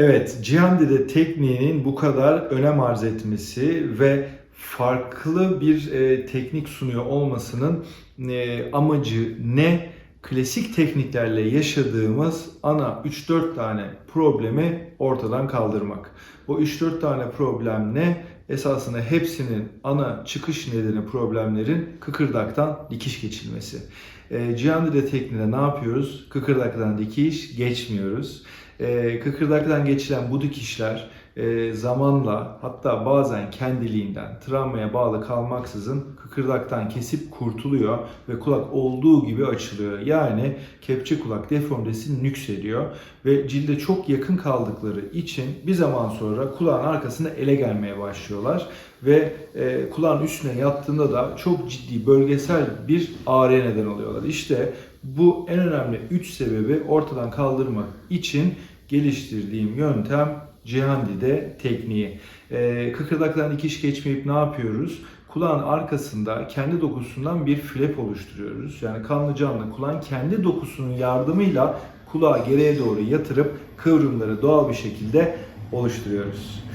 Evet, Cihandi'de tekniğinin bu kadar önem arz etmesi ve farklı bir e, teknik sunuyor olmasının e, amacı ne? Klasik tekniklerle yaşadığımız ana 3-4 tane problemi ortadan kaldırmak. Bu 3-4 tane problem ne? Esasında hepsinin ana çıkış nedeni problemlerin kıkırdaktan dikiş geçilmesi. E, Cihandi'de tekniğinde ne yapıyoruz? Kıkırdaktan dikiş geçmiyoruz. E, kıkırdaktan geçilen bu dikişler e, zamanla hatta bazen kendiliğinden travmaya bağlı kalmaksızın kıkırdaktan kesip kurtuluyor ve kulak olduğu gibi açılıyor. Yani kepçe kulak deformitesi nüksediyor ve cilde çok yakın kaldıkları için bir zaman sonra kulağın arkasında ele gelmeye başlıyorlar ve e, kulağın üstüne yattığında da çok ciddi bölgesel bir ağrıya neden oluyorlar. İşte bu en önemli 3 sebebi ortadan kaldırmak için geliştirdiğim yöntem Cihandi'de tekniği. Ee, kıkırdaktan dikiş geçmeyip ne yapıyoruz? Kulağın arkasında kendi dokusundan bir flap oluşturuyoruz. Yani kanlı canlı kulağın kendi dokusunun yardımıyla kulağı geriye doğru yatırıp kıvrımları doğal bir şekilde oluşturuyoruz.